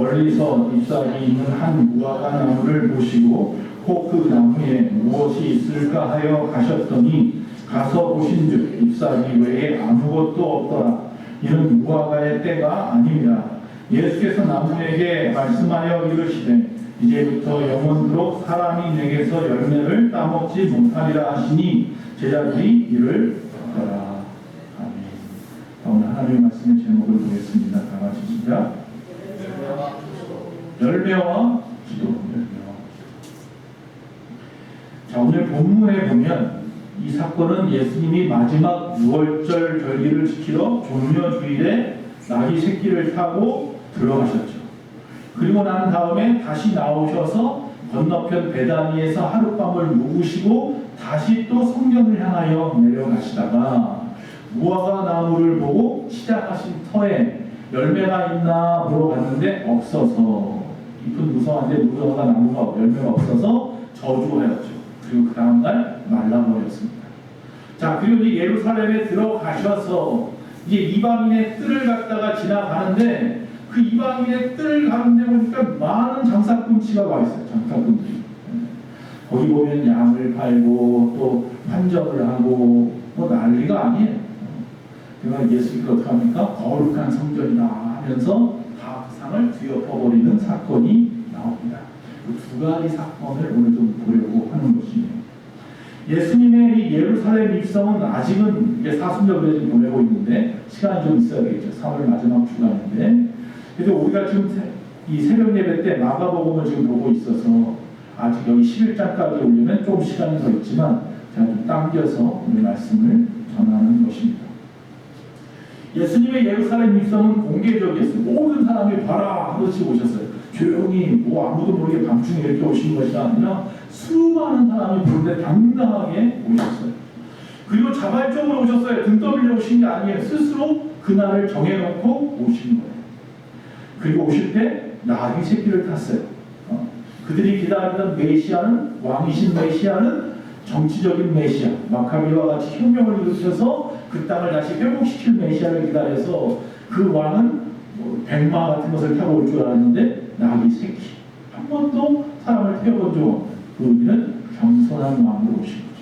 멀리서 잎사귀 있는 한 무화과 나무를 보시고 혹 그 나무에 무엇이 있을까 하여 가셨더니 가서 보신즉 잎사귀 외에 아무것도 없더라. 이는 무화과의 때가 아닙니다. 예수께서 나무에게 말씀하여 이르시되 이제부터 영원토록 사람이 내게서 열매를 따먹지 못하리라 하시니 제자들이 이를 듣더라. 아멘. 오늘 하나님의 말씀의 제목을 보겠습니다. 다 같이 시작 열매와 기도 열매와 자 오늘 본문에 보면 이 사건은 예수님이 마지막 6월절 절기를 지키러 종려 주일에 나귀 새끼를 타고 들어가셨죠. 그리고 난 다음에 다시 나오셔서 건너편 베다니에서 하룻밤을 묵으시고 다시 또 성전을 향하여 내려가시다가 무화과 나무를 보고 시작하신 터에 열매가 있나 물어봤는데 없어서 잎은 무성한데 무화과 나무가 열매가 없어서 저주하였죠. 그리고 그 다음날 말라버렸습니다. 자 그리고 이제 예루살렘에 들어가셔서 이제 이방인의 뜰을 갖다가 지나가는데 그 이방인의 뜰을 가는데 보니까 많은 장사꾼치가 와 있어요. 장사꾼들이. 거기 보면 양을 팔고 또 환전을 하고 뭐 난리가 아니에요. 그러니까 예수님이 어떻게 합니까? 거룩한 성전이다 하면서 밥상을 뒤엎어버리는 사건이 나옵니다. 그두 가지 사건을 오늘 좀 보려고 하는 것이에요. 예수님의 이 예루살렘 입성은 아직은 이제 사순절에 지금 보내고 있는데 시간이 좀 있어야 되겠죠. 3월 마지막 주간인데 그래서 우리가 지금 새- 이 새벽 예배 때 마가복음을 지금 보고 있어서 아직 여기 11장까지 오려면 좀 시간이 더 있지만 제가 좀 당겨서 오늘 말씀을 전하는 것입니다. 예수님의 예루살렘 입성은 공개적이었어요. 모든 사람이 봐라 하듯이 오셨어요. 조용히 뭐 아무도 모르게 밤중에 이렇게 오신 것이 아니라 수많은 사람이 보는데 당당하게 오셨어요. 그리고 자발적으로 오셨어요. 등 떠밀려 오신 게 아니에요. 스스로 그날을 정해놓고 오신 거예요. 그리고 오실 때 나귀 새끼를 탔어요. 어, 그들이 기다리던 메시아는 왕이신 메시아는 정치적인 메시아 마카비와 같이 혁명을 일으켜서 그 땅을 다시 회복시킬 메시아를 기다려서 그 왕은 뭐 백마 같은 것을 타고 올 줄 알았는데 나귀 새끼 한 번도 사람을 태워본 적 없는 그 의미는 겸손한 왕으로 오신 거죠.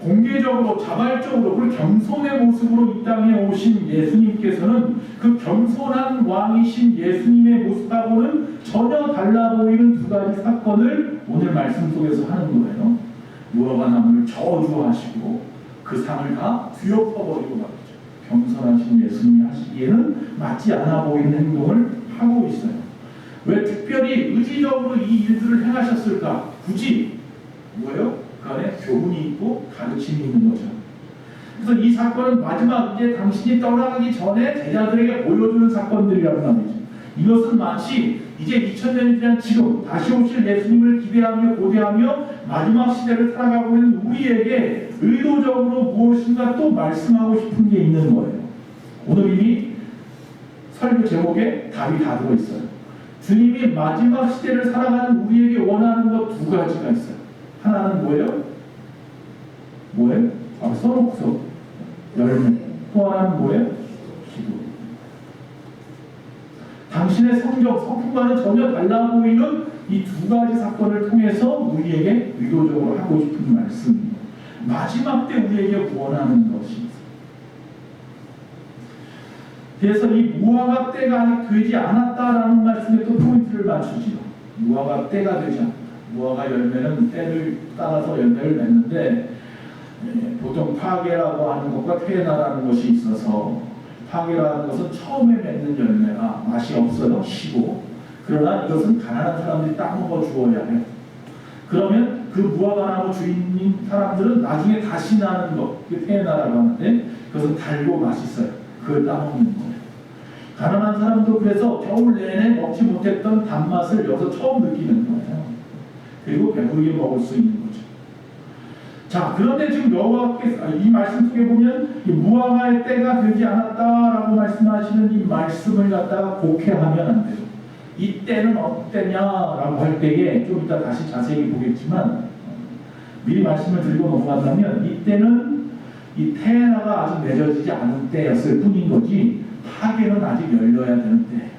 공개적으로 자발적으로 그 겸손의 모습으로 이 땅에 오신 예수님께서는 그 겸손한 왕이신 예수님의 모습하고는 전혀 달라 보이는 두 가지 사건을 오늘 말씀 속에서 하는 거예요. 무화과 나무를 저주하시고 그 상을 다 뒤엎어버리고 말이죠. 겸손하신 예수님이 하시기에는 맞지 않아 보이는 행동을 하고 있어요. 왜 특별히 의지적으로 이 일들을 행하셨을까? 굳이 뭐예요? 그 안에 교훈이 있고 가르침이 있는 거죠. 그래서 이 사건은 마지막 이제 당신이 떠나가기 전에 제자들에게 보여주는 사건들이란 말이죠. 이것은 마치 이제 2000년이 지난 지금 다시 오실 예수님을 기대하며 고대하며 마지막 시대를 살아가고 있는 우리에게 의도적으로 무엇인가 또 말씀하고 싶은 게 있는 거예요. 오늘 이미 설교 제목에 답이 다 들어 있어요. 주님이 마지막 시대를 살아가는 우리에게 원하는 것 두 가지가 있어요. 하나는 뭐예요? 뭐예요? 아, 써놓고서 열매. 또 하나는 뭐예요? 기도. 당신의 성경, 성품과는 전혀 달라 보이는 이 두 가지 사건을 통해서 우리에게 의도적으로 하고 싶은 말씀입니다. 마지막 때 우리에게 구원하는 것이. 그래서 이 무화과 때가 아직 되지 않았다라는 말씀에 또 포인트를 맞추지요. 무화과 때가 되지 않았다. 무화과 열매는 때를 따라서 열매를 맺는데 예, 보통 파괴라고 하는 것과 퇴나라는 것이 있어서 파괴라는 것은 처음에 맺는 열매가 맛이 없어요, 시고 그러나 이것은 가난한 사람들이 따먹어 주어야 해요. 그러면 그 무화과나무 주인인 사람들은 나중에 다시 나는 것, 그 퇴나라고 하는데 그것은 달고 맛있어요. 그걸 따먹는 거예요. 가난한 사람도 그래서 겨울 내내 먹지 못했던 단맛을 여기서 처음 느끼는 거예요. 그리고 배부르게 먹을 수 있는. 자, 그런데 지금 여호와께서 아, 이 말씀 속에 보면 이 무화과의 때가 되지 않았다라고 말씀하시는 이 말씀을 갖다가 곡해하면 안 돼요. 이 때는 어때냐라고 할 때에 좀 이따 다시 자세히 보겠지만 어, 미리 말씀을 드리고 넘어간다면 이 때는 이 태나가 아직 맺어지지 않은 때였을 뿐인 거지 파괴는 아직 열려야 되는 때.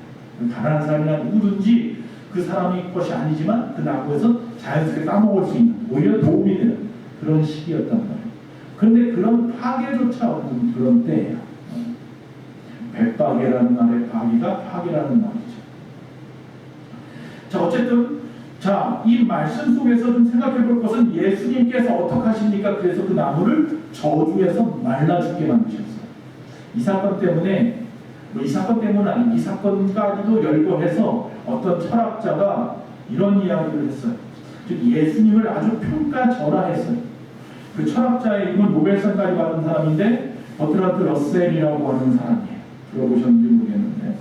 가난한 사람이나 누구든지 그 사람이 것이 아니지만 그 나무에서 자연스럽게 따먹을 수 있는 오히려 도움이 되는 그런 시기였단 말이에요. 그런데 그런 파괴조차 없는 그런 때예요. 백박이라는 말의 박이가 파괴라는 말이죠. 자 어쨌든 자 이 말씀 속에서 좀 생각해 볼 것은 예수님께서 어떻게 하십니까? 그래서 그 나무를 저주해서 말라 죽게 만드셨어요. 이 사건 때문에 뭐 이 사건 때문은 아니 이 사건까지도 열거해서 어떤 철학자가 이런 이야기를 했어요. 즉 예수님을 아주 평가절하했어요. 그 철학자의 이름은 노벨상까지 받은 사람인데 버트라트 러셀이라고 하는 사람이에요. 들어보셨는지 모르겠는데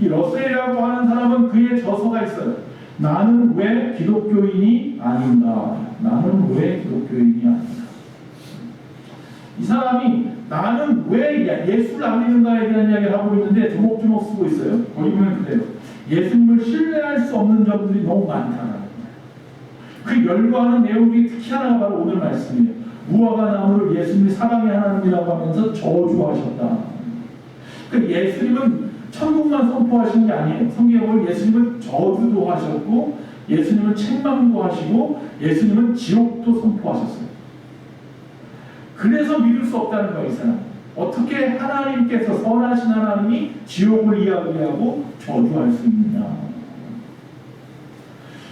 이 러셀이라고 하는 사람은 그의 저서가 있어요. 나는 왜 기독교인이 아닌가? 나는 왜 기독교인이 아닌가? 이 사람이 나는 왜 예- 예수를 안 믿는가에 대한 이야기를 하고 있는데 조목조목 쓰고 있어요. 거기 보면 그래요. 예수님을 신뢰할 수 없는 점들이 너무 거예요. 그 열거하는 내용 중에 특히 하나가 바로 오늘 말씀이에요. 무화과 나무를 예수님이 사랑의 하나님이라고 하면서 저주하셨다. 그 예수님은 천국만 선포하신 게 아니에요. 성경을 예수님은 저주도 하셨고 예수님은 책망도 하시고 예수님은 지옥도 선포하셨어요. 그래서 믿을 수 없다는 거예요, 이 사람. 어떻게 하나님께서 선하신 하나님이 지옥을 이야기하고 저주할 수 있느냐.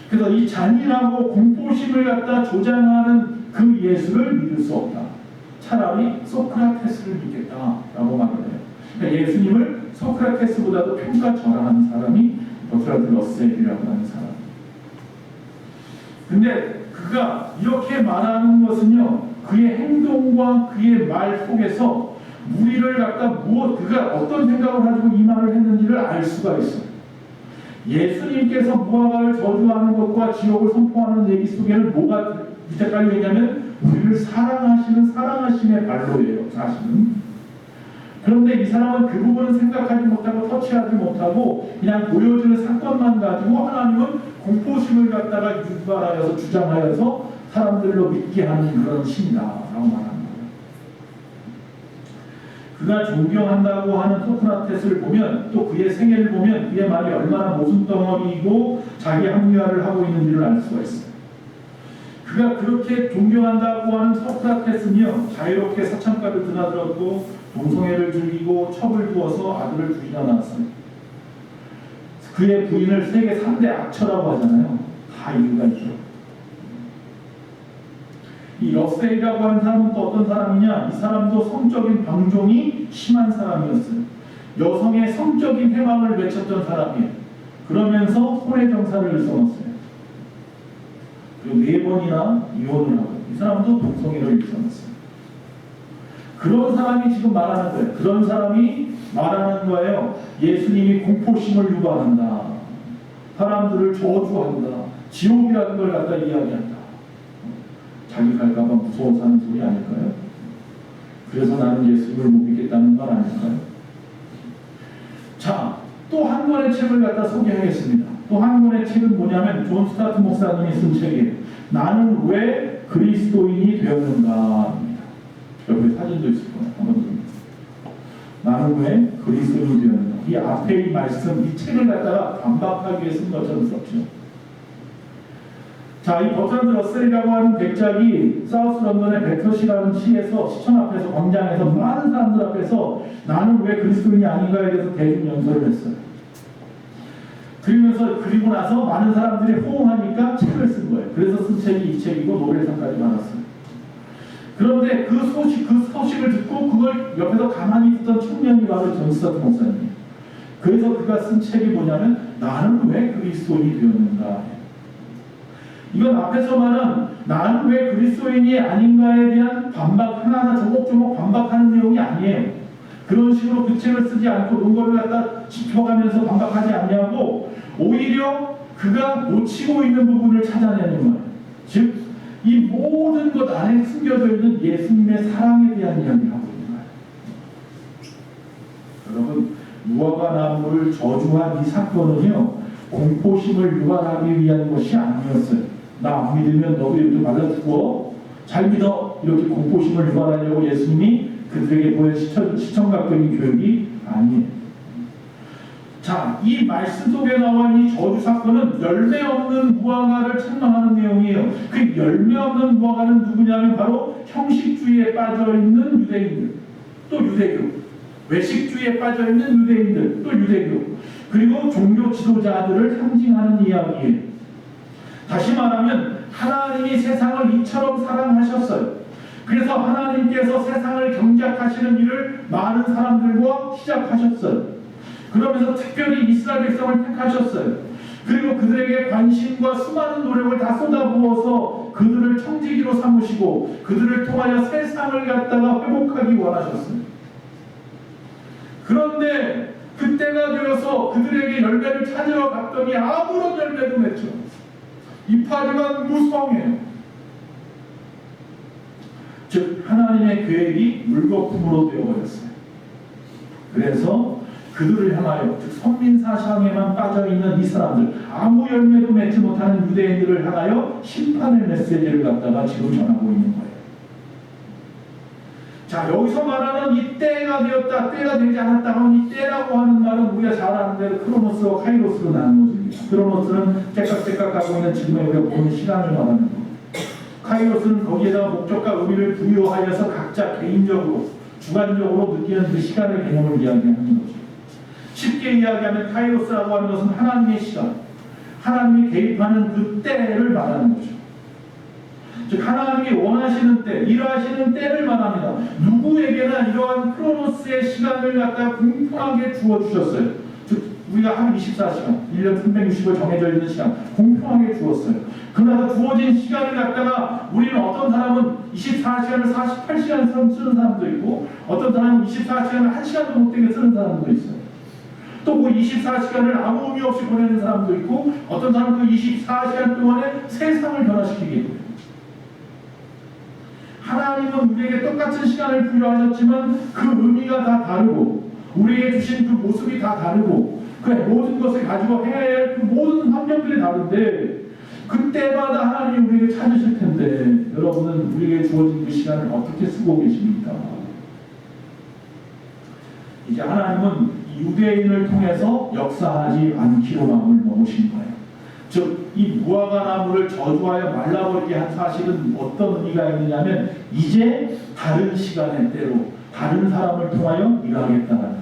그래서 이 잔인하고 공포심을 갖다 조장하는 그 예수를 믿을 수 없다. 차라리 소크라테스를 믿겠다라고 말을 해요. 그러니까 예수님을 소크라테스보다도 평가절하는 사람이 버트라드 러셀이라고 하는 사람. 근데 그가 이렇게 말하는 것은요, 그의 행동과 그의 말 속에서 무리를 갖다 무엇, 그가 어떤 생각을 가지고 이 말을 했는지를 알 수가 있어요. 예수님께서 무화과를 저주하는 것과 지옥을 선포하는 얘기 속에는 뭐가 밑에 깔려 있냐면 우리를 사랑하시는 사랑하심의 말로예요, 사실은. 그런데 이 사람은 그 부분은 생각하지 못하고 터치하지 못하고 그냥 보여주는 사건만 가지고 하나님은 공포심을 갖다가 유발하여서 주장하여서 사람들로 믿게 하는 그런 신이다라고 거예요. 그가 존경한다고 하는 소크라테스를 보면 또 그의 생애를 보면 그의 말이 얼마나 모순덩어리이고 자기 합리화를 하고 있는지를 알 수가 있어요. 그가 그렇게 존경한다고 하는 소크라테스는요 자유롭게 사창가를 드나들었고 동성애를 즐기고 첩을 두어서 아들을 둘이나 낳았어요. 그의 부인을 세계 3대 악처라고 하잖아요. 다 이유가 있죠. 이 러셀이라고 하는 사람은 또 어떤 사람이냐? 이 사람도 성적인 방종이 심한 사람이었어요. 여성의 성적인 해방을 외쳤던 사람이에요. 그러면서 손해 정사를 일궈놨어요. 그리고 네 번이나 이혼을 하고 이 사람도 동성애를 일궈놨어요. 그런 사람이 지금 말하는 거예요. 그런 사람이 말하는 거예요. 예수님이 공포심을 유발한다. 사람들을 저주한다. 지옥이라는 걸 갖다 이야기한다. 자기 갈까봐 무서워서 하는 소리 아닐까요? 그래서 나는 예수님을 못 믿겠다는 말 아닐까요? 자, 또 한 권의 책을 갖다 소개하겠습니다. 또 한 권의 책은 뭐냐면 존 스타트 목사님이 쓴 책이에요. 나는 왜 그리스도인이 되었는가입니다. 옆에 사진도 있을 거예요. 한번 좀. 나는 왜 그리스도인이 되었는가. 이 앞에 이 말씀, 이 책을 갖다가 반박하기 위해 쓴 것처럼 썼죠. 자, 이 버트란드 러셀이라고 하는 백작이 사우스 런던의 베터시라는 시에서 시청 앞에서 광장에서 많은 사람들 앞에서 나는 왜 그리스도인이 아닌가에 대해서 대중 연설을 했어요. 그러면서 그리고 나서 많은 사람들이 호응하니까 책을 쓴 거예요. 그래서 쓴 책이 이 책이고 노벨상까지 받았어요. 그런데 그 소식, 그 소식을 듣고 그걸 옆에서 가만히 듣던 청년이 바로 존 스타트 목사님이에요. 그래서 그가 쓴 책이 뭐냐면 나는 왜 그리스도인이 되었는가. 이건 앞에서 말한 나는 왜 그리스도인이 아닌가에 대한 반박 하나하나 조목조목 반박하는 내용이 아니에요. 그런 식으로 그 책을 쓰지 않고 논거를 갖다 짚어가면서 반박하지 않냐고 오히려 그가 놓치고 있는 부분을 찾아내는 거예요. 즉, 이 모든 것 안에 숨겨져 있는 예수님의 사랑에 대한 이야기를 하고 있는 거예요. 여러분, 무화과 나무를 저주한 이 사건은요, 공포심을 유발하기 위한 것이 아니었어요. 나 안 믿으면 너도 이렇게 말라 죽어. 잘 믿어. 이렇게 공포심을 유발하려고 예수님이 그들에게 보여 시청, 시청각적인 교육이 아니에요. 자, 이 말씀 속에 나와 이 저주 사건은 열매 없는 무화과를 책망하는 내용이에요. 그 열매 없는 무화과는 누구냐면 바로 형식주의에 빠져 있는 유대인들, 또 유대교, 외식주의에 빠져 있는 유대인들, 또 유대교, 그리고 종교 지도자들을 상징하는 이야기예요. 다시 말하면 하나님이 세상을 이처럼 사랑하셨어요. 그래서 하나님께서 세상을 경작하시는 일을 많은 사람들과 시작하셨어요. 그러면서 특별히 이스라엘 백성을 택하셨어요. 그리고 그들에게 관심과 수많은 노력을 다 쏟아부어서 그들을 청지기로 삼으시고 그들을 통하여 세상을 갖다가 회복하기 원하셨어요. 그런데 그때가 되어서 그들에게 열매를 찾으러 갔더니 아무런 열매도 맺죠. 이파리만 무성해요. 즉 하나님의 계획이 물거품으로 되어버렸어요. 그래서 그들을 향하여 즉 선민 사상에만 빠져 있는 이 사람들 아무 열매도 맺지 못하는 유대인들을 향하여 심판의 메시지를 갖다가 지금 전하고 있는 거예요. 자 여기서 말하는 이 때가 되었다 때가 되지 않았다 하는 이 때라고 하는 말은 우리가 잘 아는 대로 크로노스와 카이로스로 나누어집니다. 크로노스는 째깍째깍 가고 있는 지금의 우리가 보는 시간을 말하는 거. 카이로스는 거기에다가 목적과 의미를 부여하여서 각자 개인적으로 주관적으로 느끼는 그 시간의 개념을 이야기하는 거죠. 쉽게 이야기하면 카이로스라고 하는 것은 하나님의 시간, 하나님이 개입하는 그 때를 말하는 거죠. 즉 하나님이 원하시는 때, 일하시는 때를 말합니다. 누구에게나 이러한 크로노스의 시간을 갖다 공평하게 주어 주셨어요. 즉 우리가 한 24시간, 1년 360을 정해져 있는 시간 공평하게 주었어요. 그러나 주어진 시간을 갖다가 우리는 어떤 사람은 24시간을 48시간 쓰는 사람도 있고 어떤 사람은 24시간을 1시간도 못 되게 쓰는 사람도 있어요. 또그 24시간을 아무 의미 없이 보내는 사람도 있고 어떤 사람은 그 24시간 동안에 세상을 변화시키게 돼요. 하나님은 우리에게 똑같은 시간을 부여하셨지만 그 의미가 다 다르고 우리에게 주신 그 모습이 다 다르고 그 모든 것을 가지고 해야 할 그 모든 환경들이 다른데 그때마다 하나님이 우리에게 찾으실 텐데 여러분은 우리에게 주어진 그 시간을 어떻게 쓰고 계십니까? 이제 하나님은 유대인을 통해서 역사하지 않기로 마음을 먹으신 거예요. 즉, 이 무화과 나무를 저주하여 말라버리게 한 사실은 어떤 의미가 있느냐면 이제 다른 시간의 때로 다른 사람을 통하여 일하겠다는 거예요.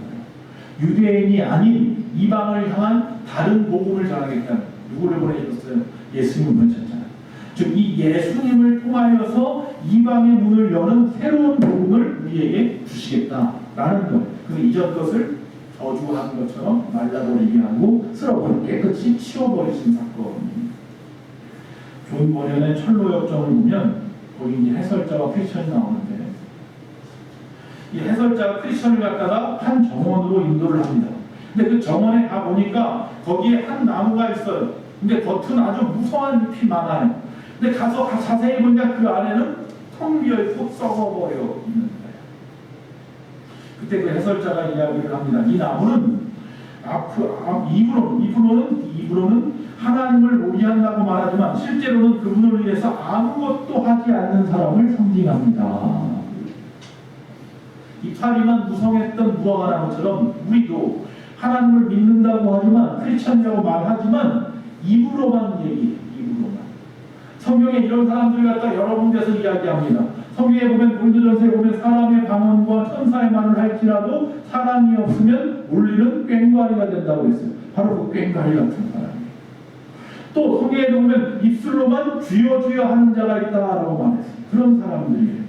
유대인이 아닌 이방을 향한 다른 복음을 전하겠다는 누구를 보내셨어요? 예수님을 보내셨잖아요. 즉 이 예수님을 통하여서 이방의 문을 여는 새로운 복음을 우리에게 주시겠다라는 것. 그래서 이전 것을 저주한 것처럼 말라버리게 하고 쓸어버리고 깨끗이 치워버리신 사건입니다. 존 버년의 철로 역정을 보면 거기 이제 해설자와 크리스천이 나오는데 이 해설자가 크리스천을 갖다가 한 정원으로 인도를 합니다. 근데 그 정원에 가 보니까 거기에 한 나무가 있어요. 근데 겉은 아주 무성한 잎이 많아요. 근데 가서 자세히 보니까 그 안에는 텅 비어 있고 썩어버려 있는. 그때 그 해설자가 이야기를 합니다. 이 나무는 앞으로, 앞, 입으로는, 입으로는, 입으로는 하나님을 의지한다고 말하지만 실제로는 그분을 위해서 아무것도 하지 않는 사람을 상징합니다. 이파리만 무성했던 무화과 나무처럼 우리도 하나님을 믿는다고 하지만 크리스천이라고 말하지만 입으로만 얘기해요. 입으로만. 성경에 이런 사람들 갖다 여러 군데서 이야기합니다. 성경에 보면 본주전서에 보면 사람의 방언과 천사의 말을 할지라도 사람이 없으면 울리는 꽹과리가 된다고 했어요. 바로 그 꽹과리 같은 사람이에요. 또 성경에 보면 입술로만 주여 주여 하는 자가 있다라고 말했어요. 그런 사람들이에요.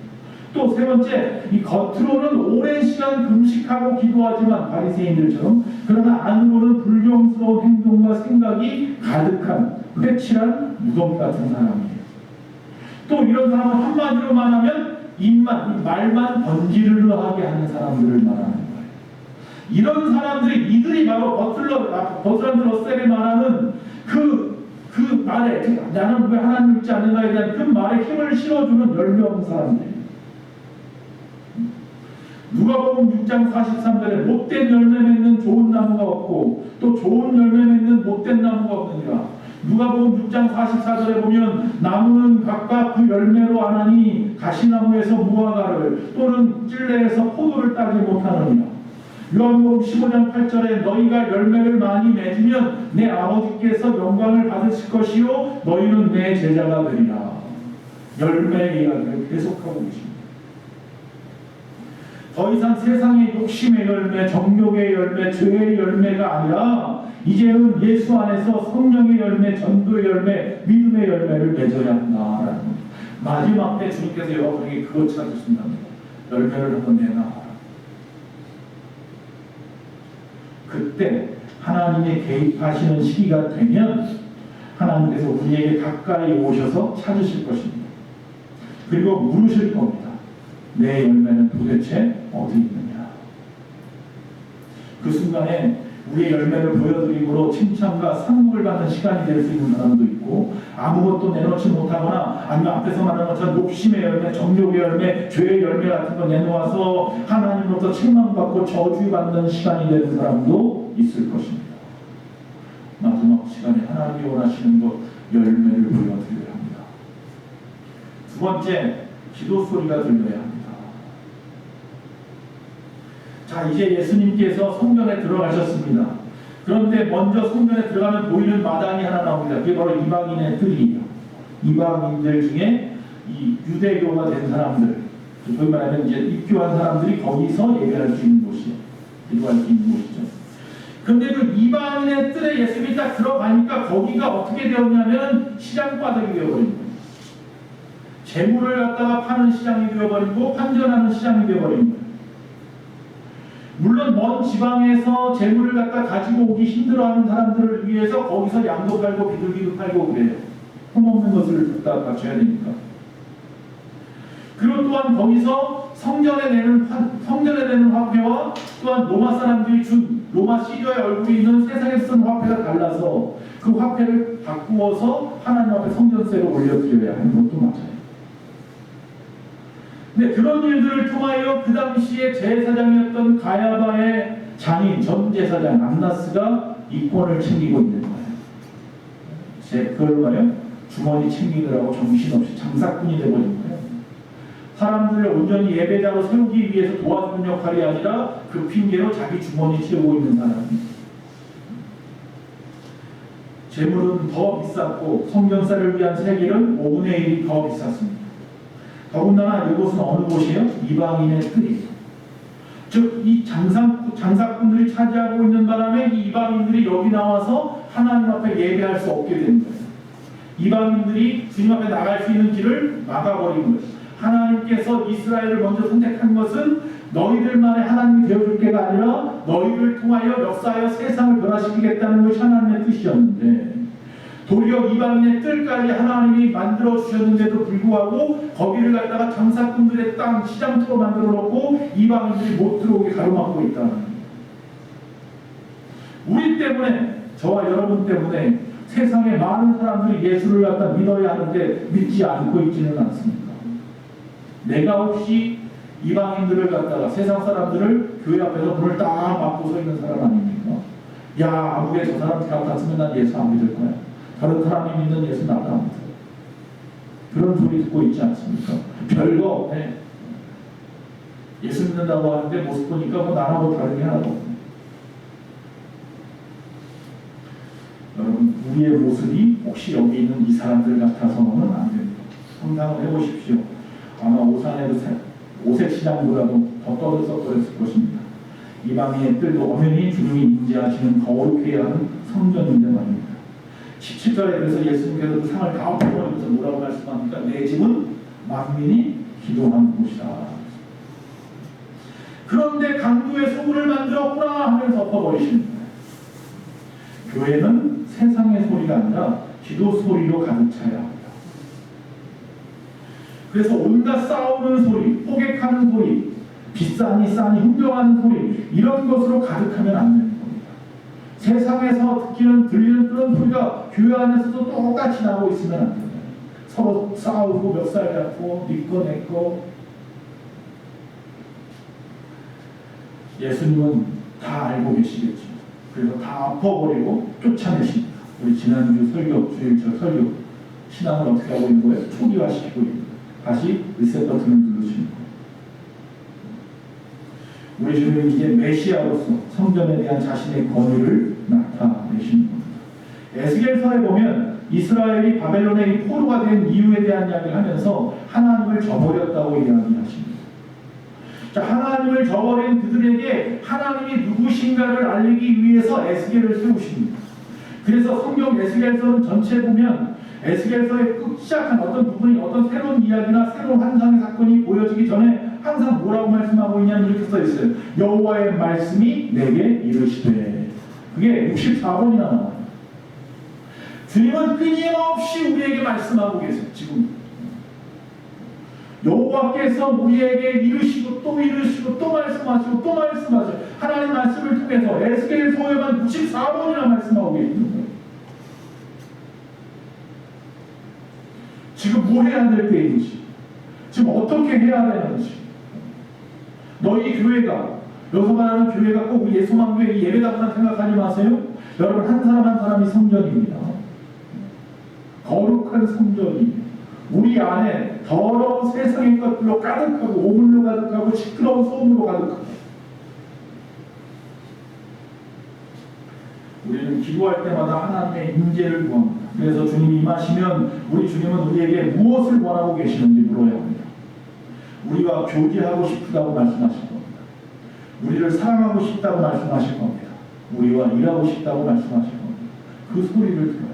또 세 번째, 이 겉으로는 오랜 시간 금식하고 기도하지만 바리새인들처럼 그러나 안으로는 불경스러운 행동과 생각이 가득한 회칠한 무덤 같은 사람이에요. 또 이런 사람은 한마디로 말하면 입만, 말만 번지르르 하게 하는 사람들을 말하는 거예요. 이런 사람들이 이들이 바로 버틀러, 버틀란드 러셀이 말하는 그, 그 말에 나는 왜 하나님 믿지 않는가에 대한 그 말에 힘을 실어주는 열매 없는 사람들이에요. 누가복음 6장 43절에 못된 열매 맺는 좋은 나무가 없고 또 좋은 열매 맺는 못된 나무가 없느니라. 누가복음 6장 44절에 보면 나무는 각각 그 열매로 하나니 가시나무에서 무화과를 또는 찔레에서 포도를 따지 못하느니라. 요한복음 15장 8절에 너희가 열매를 많이 맺으면 내 아버지께서 영광을 받으실 것이요 너희는 내 제자가 되리라. 열매 이야기를 계속하고 계십니다. 더 이상 세상의 욕심의 열매, 정욕의 열매, 죄의 열매가 아니라 이제는 예수 안에서 성령의 열매, 전도의 열매, 믿음의 열매를 맺어야 겁니다. 마지막 때 주님께서 여러분에게 그것 찾으신답니다. 열매를 한번 내놔라. 그때 하나님의 개입하시는 시기가 되면 하나님께서 우리에게 가까이 오셔서 찾으실 것입니다. 그리고 물으실 겁니다. 내 열매는 도대체 어디 있느냐? 그 순간에 우리의 열매를 보여드림으로 칭찬과 상복을 받는 시간이 될 수 있는 사람도 있고 아무것도 내놓지 못하거나 아니면 앞에서 말한 것처럼 욕심의 열매, 정욕의 열매, 죄의 열매 같은 거 내놓아서 하나님으로부터 책망받고 저주받는 시간이 되는 사람도 있을 것입니다. 마지막 시간에 하나님이 원하시는 것 열매를 보여드려야 합니다. 두 번째, 기도 소리가 들려야 합니다. 자, 이제 예수님께서 성전에 들어가셨습니다. 그런데 먼저 성전에 들어가면 보이는 마당이 하나 나옵니다. 그게 바로 이방인의 뜰이에요. 이방인들 중에 이 유대교가 된 사람들, 소위 말하면 이제 입교한 사람들이 거기서 예배할 수 있는 곳이에요. 기도할 수 있는 곳이죠. 근데 그 이방인의 뜰에 예수님이 딱 들어가니까 거기가 어떻게 되었냐면 시장 바닥이 되어버린 거예요. 재물을 갖다가 파는 시장이 되어버리고 환전하는 시장이 되어버린 거예요. 물론 먼 지방에서 재물을 갖다 가지고 오기 힘들어하는 사람들을 위해서 거기서 양도 팔고 비둘기도 팔고 그래요. 흠없는 것을 갖다 갖춰야 되니까. 그리고 또한 거기서 성전에 내는 화, 성전에 내는 화폐와 또한 로마 사람들이 준 로마 시저의 얼굴이 있는 세상에 쓴 화폐가 달라서 그 화폐를 바꾸어서 하나님 앞에 성전세로 올려드려야 하는 것도 맞아요. 근데 그런 일들을 통하여 그 당시에 제사장이었던 가야바의 장인 전 제사장 안나스가 이권을 챙기고 있는 거예요. 제 그걸 말이요 주머니 챙기느라고 정신없이 장사꾼이 되버린 거예요. 사람들을 온전히 예배자로 세우기 위해서 도와주는 역할이 아니라 그 핑계로 자기 주머니 채우고 있는 사람이 재물은 더 비쌌고 성전사를 위한 세계는 5분의 1이 더 비쌌습니다. 더군다나 이곳은 어느 곳이에요? 이방인의 뜰이에요. 즉, 이 장상, 장사꾼들이 차지하고 있는 바람에 이 이방인들이 여기 나와서 하나님 앞에 예배할 수 없게 된 거예요. 이방인들이 주님 앞에 나갈 수 있는 길을 막아버린 거예요. 하나님께서 이스라엘을 먼저 선택한 것은 너희들만의 하나님이 되어줄 게가 아니라 너희를 통하여 역사하여 세상을 변화시키겠다는 것이 하나님의 뜻이었는데 도리어 이방인의 뜰까지 하나님이 만들어 주셨는데도 불구하고 거기를 갖다가 장사꾼들의 땅 시장터로 만들어 놓고 이방인들이 못 들어오게 가로막고 있다는. 우리 때문에 저와 여러분 때문에 세상에 많은 사람들이 예수를 갖다 믿어야 하는데 믿지 않고 있지는 않습니까? 내가 혹시 이방인들을 갖다가 세상 사람들을 교회 앞에서 문을 딱 막고 서 있는 사람 아닙니까? 야 아무개 저 사람 같았으면 난 예수 안 믿을 거야. 다른 사람이 믿는 예수 믿어. 그런 소리 듣고 있지 않습니까? 별거 없네. 예수 믿는다고 하는데 모습 보니까 뭐 나하고 다른 게 하나도 없네. 여러분 우리의 모습이 혹시 여기 있는 이 사람들 같아서는 안 됩니다. 상상을 해보십시오. 아마 오산에도 오색 시장보다도 더 떠들썩 거렸을 것입니다. 이방인의 뜰도 엄연히 주님이 임재하시는 거룩해 하는 성전인데 말입니다. 17절에 그래서 예수님께서 그 상을 다 엎어버리면서 뭐라고 말씀합니까? 내 집은 만민이 기도하는 곳이다. 그런데 강도의 소문을 만들었구나 하면서 엎어버리시는 거예요. 교회는 세상의 소리가 아니라 기도 소리로 가득 차야 합니다. 그래서 온갖 싸우는 소리, 호객하는 소리, 비싸니 싸니 흥정하는 소리 이런 것으로 가득하면 안 겁니다. 세상에서 듣기는 들리는 그런 소리가 교회 안에서도 똑같이 나오고 있으면 안 됩니다. 서로 싸우고 멱살 잡고 니꺼 내꺼 예수님은 다 알고 계시겠죠. 그래서 다 엎어버리고 쫓아내십니다. 우리 지난주 설교, 주일절 설교 신앙을 어떻게 하고 있는 거예요? 초기화시키고 있는 거예요. 다시 리셋 버튼을 누르시는 거예요. 우리 주님은 이제 메시아로서 성전에 대한 자신의 권위를 겁니다. 에스겔서에 보면 이스라엘이 바벨론의 포로가 된 이유에 대한 이야기를 하면서 하나님을 저버렸다고 이야기하십니다. 자, 하나님을 저버린 그들에게 하나님이 누구신가를 알리기 위해서 에스겔을 세우십니다. 그래서 성경 에스겔서는 전체 보면 에스겔서의 그 시작한 어떤 부분이 어떤 새로운 이야기나 새로운 환상의 사건이 보여지기 전에 항상 뭐라고 말씀하고 있냐면 이렇게 써 있어요. 여호와의 말씀이 내게 이르시되 그게 64번이나 나와요. 주님은 끊임없이 우리에게 말씀하고 계세요. 지금 여호와께서 우리에게 이르시고 또 이르시고 또 말씀하시고 또 말씀하시고 하나님 말씀을 통해서 에스겔서에만 94번이나 말씀하고 계시는 거예요. 지금 뭐 해야 될 때인지, 지금 어떻게 해야 되는지, 너희 교회가 여기서 말하는 교회가 꼭 예수만교회 예배당만 생각하지 마세요. 여러분 한 사람 한 사람이 성전입니다. 거룩한 성전이 우리 안에 더러운 세상의 것들로 가득하고 오물로 가득하고 시끄러운 소음으로 가득하고 우리는 기도할 때마다 하나님의 임재를 구합니다. 그래서 주님이 임하시면 우리 주님은 우리에게 무엇을 원하고 계시는지 물어야 합니다. 우리와 교제하고 싶다고 말씀하실 겁니다. 우리를 사랑하고 싶다고 말씀하실 겁니다. 우리와 일하고 싶다고 말씀하실 겁니다. 그 소리를 합니다.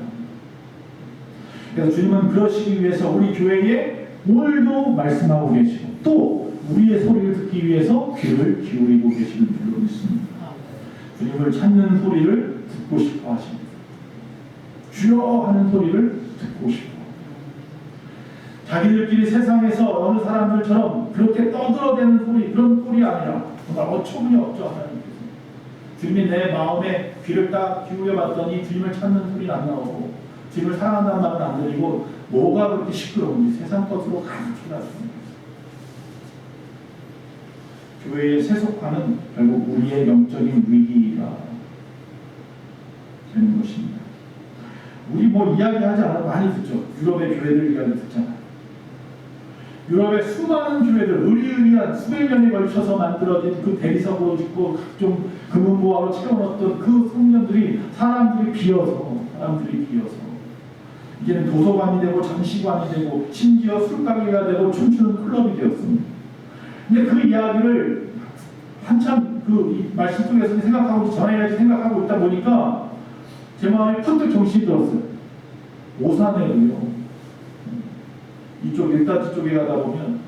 그래서 주님은 그러시기 위해서 우리 교회에 오늘도 말씀하고 계시고 또 우리의 소리를 듣기 위해서 귀를 기울이고 계시는 줄로 믿습니다. 주님을 찾는 소리를 듣고 싶어 하십니다. 주여 하는 소리를 듣고 싶어. 자기들끼리 세상에서 어느 사람들처럼 그렇게 떠들어대는 소리 그런 소리 아니라 정말 어처구니 없죠 하나님께서. 주님이 내 마음에 귀를 딱 기울여 봤더니 주님을 찾는 소리는 안 나오고 주님을 사랑한다는 말은 안 들리고 뭐가 그렇게 시끄러운지 세상 것으로 가득 쏟아집니다. 교회의 세속화는 결국 우리의 영적인 위기가 되는 것입니다. 우리 뭐 이야기하지 않아도 많이 듣죠. 유럽의 교회들 이야기 듣잖아요. 유럽의 수많은 교회들, 의리의리한 수백 년에 걸쳐서 만들어진 그 대리석으로 짓고 각종 금은보화로 채워넣었던 그 성전들이 사람들이 비어서, 사람들이 비어서 이제는 도서관이 되고 장시관이 되고 심지어 술가게가 되고 춤추는 클럽이 되었습니다. 근데 그 이야기를 한참 그 말씀 속에서 생각하고 전해야지 생각하고 있다 보니까 제 마음에 펀뜩 정신이 들었어요. 오산에도요. 이쪽 일다지 쪽에 가다 보면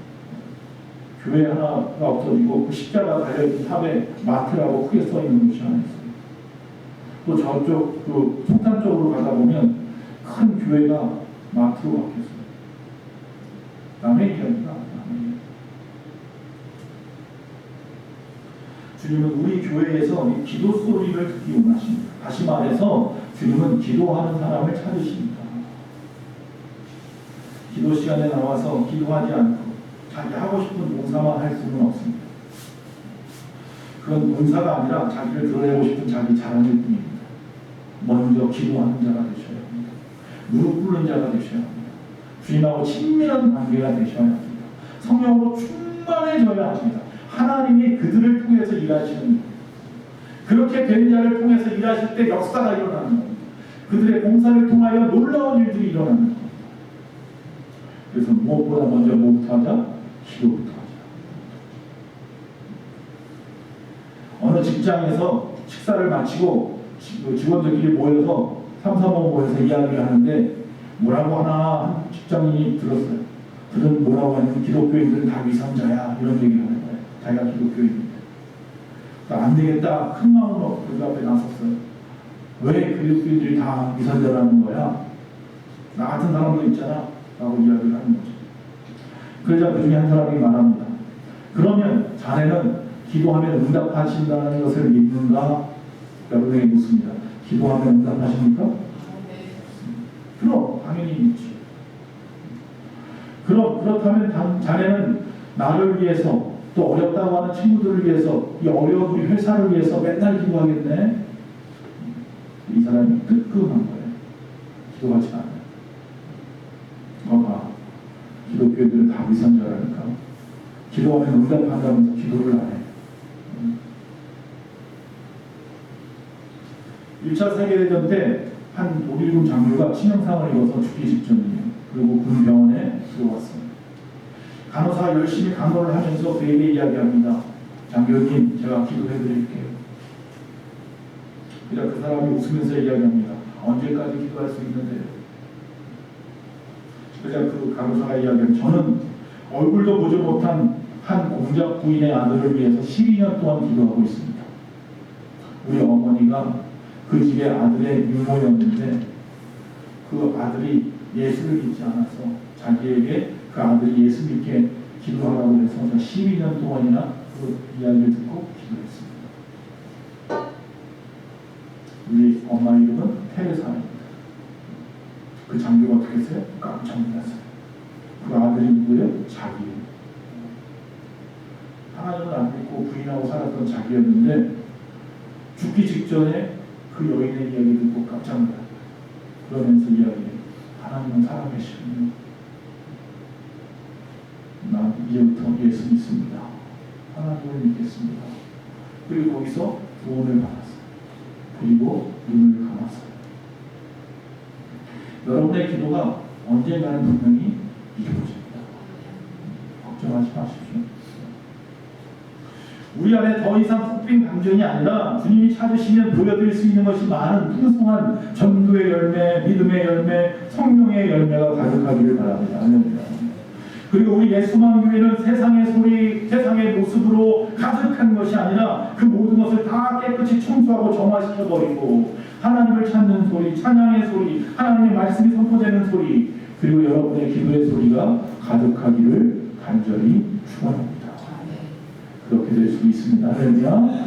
교회 하나가 없어지고 그 십자가 달려있는 탑에 마트라고 크게 써 있는 곳이 하나 있어요. 또 저쪽 그 속탄 쪽으로 가다 보면 큰 교회가 마트로 바뀌었어요. 남의 이야기가 남의 이야기. 주님은 우리 교회에서 이 기도 소리를 듣기 원하십니다. 다시 말해서 주님은 기도하는 사람을 찾으십니다. 기도 시간에 나와서 기도하지 않고 자기 하고 싶은 농사만 할 수는 없습니다. 그건 농사가 아니라 자기를 드러내고 싶은 자기 자랑일 뿐입니다. 먼저 기도하는 자가 되셔야 합니다. 무릎 꿇는 자가 되셔야 합니다. 주님하고 친밀한 관계가 되셔야 합니다. 성령으로 충만해져야 합니다. 하나님이 그들을 통해서 일하시는. 그렇게 된 자를 통해서 일하실 때 역사가 일어나는 겁니다. 그들의 봉사를 통하여 놀라운 일들이 일어나는 겁니다. 그래서 무엇보다 먼저 뭐부터 하자? 기도부터 하자. 어느 직장에서 식사를 마치고 지- 그 직원들끼리 모여서 삼삼오오 모여서 이야기를 하는데 뭐라고 하나 한 직장인이 들었어요. 들은 뭐라고 하냐면 기독교인들은 다 위선자야 이런 얘기를 하는 거예요. 자기가 기독교인인데. 안 되겠다 큰 마음으로 그 앞에 나섰어요. 왜 기독교인들이 다 위선자라는 거야? 나 같은 사람도 있잖아. 라고 이야기를 하는 거죠. 그러자 그 중에 한 사람이 말합니다. 그러면 자네는 기도하면 응답하신다는 것을 믿는가? 여러분에게 묻습니다. 기도하면 응답하십니까? 그럼 당연히 믿지. 그럼 그렇다면 당- 자네는 나를 위해서 또 어렵다고 하는 친구들을 위해서 이 어려운 우리 회사를 위해서 맨날 기도하겠네. 이 사람이 뜨끔한 거예요. 기도하지 않아 기독교인들은 다 위선자라니까. 기도하면 응답한다면서 기도를 안 해. 음. 1차 세계대전 때 한 독일군 장교가 치명상을 입어서 죽기 직전이에요. 그리고 군 병원에 들어왔습니다. 간호사가 열심히 간호를 하면서 그에게 이야기합니다. 장교님, 제가 기도해드릴게요. 그러자 그 사람이 웃으면서 이야기합니다. 아, 언제까지 기도할 수 있는데요? 그러자 그 간호사가 이야기합니다. 저는 얼굴도 보지 못한 한 공작 부인의 아들을 위해서 12년 동안 기도하고 있습니다. 우리 어머니가 그 집의 아들의 유모였는데 그 아들이 예수를 믿지 않아서 자기에게 그 아들이 예수 믿게 기도하라고 해서 제가 12년 동안이나 그 이야기를 듣고 기도했습니다. 우리 엄마 이름은 테레사입니다. 그 장교가 어떻게 했어요? 놀랐어요. 그 아들이 누구예요? 자기예요. 하나님을 안 믿고 부인하고 살았던 자기였는데 죽기 직전에 그 여인의 이야기 듣고 깜짝 놀랐어요. 그러면서 이야기해. 하나님은 살아계시군요. 난 이제부터 예수 믿습니다. 하나님을 믿겠습니다. 그리고 거기서 구원을 받았어요. 그리고 눈을 감았어요. 여러분의 기도가 언젠가는 분명히 이루어집니다. 걱정하지 마십시오. 우리 안에 더 이상 폭빈 감정이 아니라 주님이 찾으시면 보여드릴 수 있는 것이 많은 풍성한 전도의 열매, 믿음의 열매, 성령의 열매가 가득하기를 바랍니다. 할렐루야. 그리고 우리 예수만 교회는 세상의 소리, 세상의 모습으로 가득한 것이 아니라 그 모든 것을 다 깨끗이 청소하고 정화시켜 버리고 하나님을 찾는 소리, 찬양의 소리, 하나님의 말씀이 선포되는 소리, 그리고 여러분의 기도의 소리가 가득하기를 간절히 축원합니다. 그렇게 될 수 있습니다. 할렐루야.